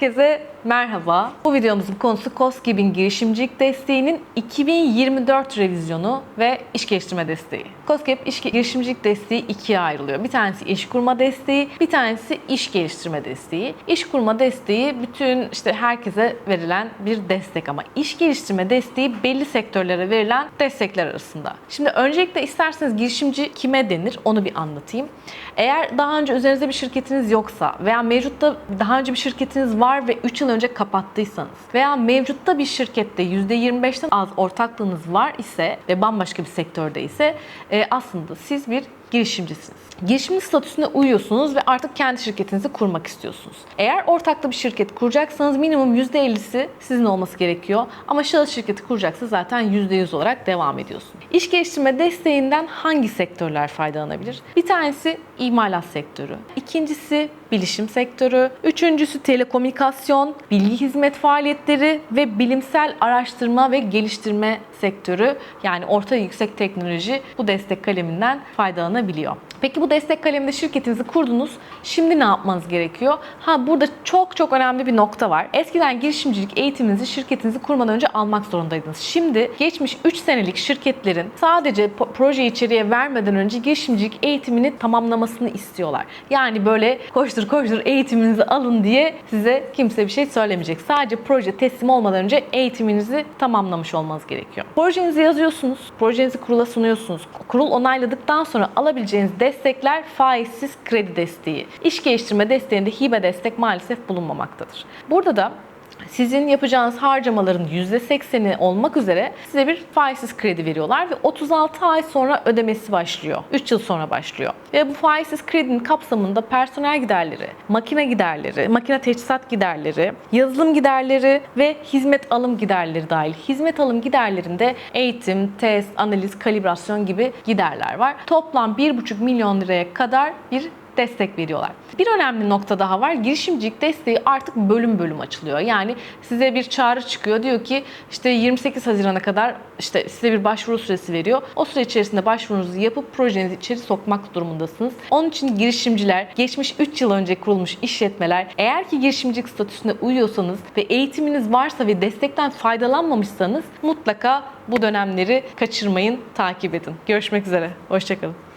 Herkese merhaba. Bu videomuzun konusu COSGAP'in girişimcilik desteğinin 2024 revizyonu ve iş geliştirme desteği. COSGAP iş girişimcilik desteği ikiye ayrılıyor. Bir tanesi iş kurma desteği, bir tanesi iş geliştirme desteği. İş kurma desteği bütün işte herkese verilen bir destek ama iş geliştirme desteği belli sektörlere verilen destekler arasında. Şimdi öncelikle isterseniz girişimci kime denir onu bir anlatayım. Eğer daha önce üzerinizde bir şirketiniz yoksa veya mevcutta daha önce bir şirketiniz var ve 3 yıl önce kapattıysanız veya mevcutta bir şirkette %25'ten az ortaklığınız var ise ve bambaşka bir sektörde ise e, aslında siz bir girişimcisiniz. Girişimci statüsüne uyuyorsunuz ve artık kendi şirketinizi kurmak istiyorsunuz. Eğer ortaklı bir şirket kuracaksanız minimum %50'si sizin olması gerekiyor. Ama şahıs şirketi kuracaksa zaten %100 olarak devam ediyorsun. İş geliştirme desteğinden hangi sektörler faydalanabilir? Bir tanesi imalat sektörü. İkincisi bilişim sektörü. Üçüncüsü telekomünikasyon, bilgi hizmet faaliyetleri ve bilimsel araştırma ve geliştirme sektörü. Yani orta yüksek teknoloji bu destek kaleminden faydalanabiliyor. Peki bu destek kaleminde şirketinizi kurdunuz. Şimdi ne yapmanız gerekiyor? Ha burada çok çok önemli bir nokta var. Eskiden girişimcilik eğitiminizi şirketinizi kurmadan önce almak zorundaydınız. Şimdi geçmiş 3 senelik şirketlerin sadece proje içeriye vermeden önce girişimcilik eğitimini tamamlamasını istiyorlar. Yani böyle koştur koştur eğitiminizi alın diye size kimse bir şey söylemeyecek. Sadece proje teslim olmadan önce eğitiminizi tamamlamış olmanız gerekiyor. Projenizi yazıyorsunuz, projenizi kurula sunuyorsunuz. Kurul onayladıktan sonra alabileceğiniz destekler faizsiz kredi desteği. İş geliştirme desteğinde hibe destek maalesef bulunmamaktadır. Burada da sizin yapacağınız harcamaların %80'i olmak üzere size bir faizsiz kredi veriyorlar ve 36 ay sonra ödemesi başlıyor. 3 yıl sonra başlıyor. Ve bu faizsiz kredinin kapsamında personel giderleri, makine giderleri, makine teçhizat giderleri, yazılım giderleri ve hizmet alım giderleri dahil. Hizmet alım giderlerinde eğitim, test, analiz, kalibrasyon gibi giderler var. Toplam 1,5 milyon liraya kadar bir destek veriyorlar. Bir önemli nokta daha var. Girişimcilik desteği artık bölüm bölüm açılıyor. Yani size bir çağrı çıkıyor. Diyor ki işte 28 Haziran'a kadar işte size bir başvuru süresi veriyor. O süre içerisinde başvurunuzu yapıp projenizi içeri sokmak durumundasınız. Onun için girişimciler, geçmiş 3 yıl önce kurulmuş işletmeler eğer ki girişimcilik statüsüne uyuyorsanız ve eğitiminiz varsa ve destekten faydalanmamışsanız mutlaka bu dönemleri kaçırmayın, takip edin. Görüşmek üzere. Hoşçakalın.